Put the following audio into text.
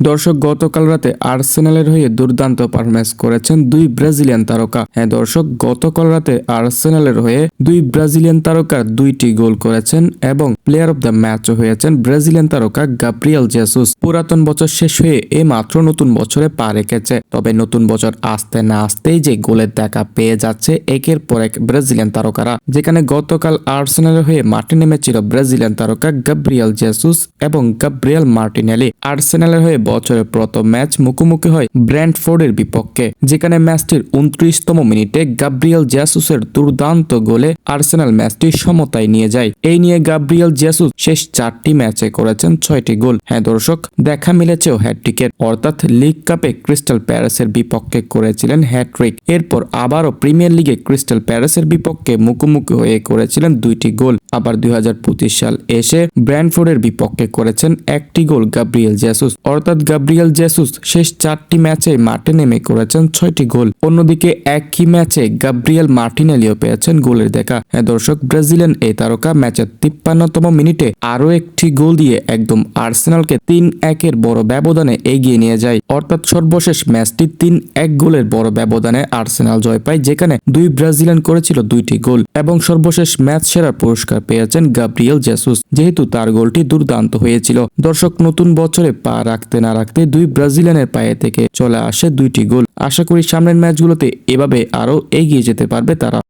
দর্শক, গতকাল রাতে আর্সেনালের হয়ে দুর্দান্ত পারফরমেন্স করেছেন দুই ব্রাজিলিয়ান তারকা। হ্যাঁ দর্শক, গতকাল রাতে আর্সেনালের হয়ে দুই ব্রাজিলিয়ান তারকা দুইটি গোল করেছেন এবং প্লেয়ার অব দ্য ম্যাচও হয়েছেন ব্রাজিলিয়ান তারকা গাব্রিয়াল জেসুস। পুরাতন বছর শেষ হয়ে এই মাত্র নতুন বছরে পা রেখেছে। তবে নতুন বছর আসতে না আসতেই যে গোলের দেখা পেয়ে যাচ্ছে, একের পর এক ব্রাজিলিয়ান তারকারা। যেখানে গতকাল আর্সেনালের হয়ে মাঠে নেমেছিল ব্রাজিলিয়ান তারকা গাব্রিয়াল জেসুস এবং গাব্রিয়েল মার্টিনেলি। আর্সেনালের হয়ে বছরের প্রথম ম্যাচ মুখোমুখি হয় ব্র্যান্ডফোর্ডের বিপক্ষে, যেখানে ম্যাচটির উনত্রিশতম মিনিটে গাব্রিয়েল জেসুসের দুর্দান্ত গোলে আর্সেনাল ম্যাচটি সমতায় নিয়ে যায়। এই নিয়ে গাব্রিয়েল জেসুস শেষ চারটি ম্যাচে করেছেন ছয়টি গোল। হ্যাঁ দর্শক, দেখা মিলেছেও হ্যাটট্রিকের। অর্থাৎ লিগ কাপে ক্রিস্টাল প্যারিসের বিপক্ষে করেছিলেন হ্যাট্রিক এরপর আবারও প্রিমিয়ার লিগে ক্রিস্টাল প্যারিসের বিপক্ষে মুখোমুখি হয়ে করেছিলেন দুইটি গোল। আবার দুই হাজার পঁচিশ সাল এসে ব্র্যান্ডফোর্ডের বিপক্ষে করেছেন একটি গোল গাব্রিয়েল জেসুস অর্থাৎ গাব্রিয়েল জেসুস শেষ চারটি ম্যাচে মাঠে নেমে করেছেন ছয়টি গোল। অন্যদিকে একই ম্যাচে গাব্রিয়েল মার্টিনেলিও পেয়েছেন গোলের দেখা। হ্যাঁ দর্শক ব্রাজিলিয়ান এই তারকা ম্যাচের তিপ্পান্নতম মিনিটে আরও একটি গোল দিয়ে একদম আর্সেনালকে তিন একের বড় ব্যবধানে এগিয়ে নিয়ে যায়। অর্থাৎ সর্বশেষ ম্যাচটি তিন এক গোলের বড় ব্যবধানে আর্সেনাল জয় পায়, যেখানে দুই ব্রাজিলিয়ান করেছিল দুইটি গোল এবং সর্বশেষ ম্যাচ সেরার পুরস্কার পেয়েছেন গাব্রিয়েল জেসুস। যেহেতু তার গোলটি দুর্দান্ত হয়েছিল। দর্শক, নতুন বছরে পা রাখতে না রাখতে দুই ব্রাজিলিয়ানের পায়ে থেকে চলে আসে দুইটি গোল। আশা করি সামনের ম্যাচগুলোতে এভাবে আরও এগিয়ে যেতে পারবে তারা।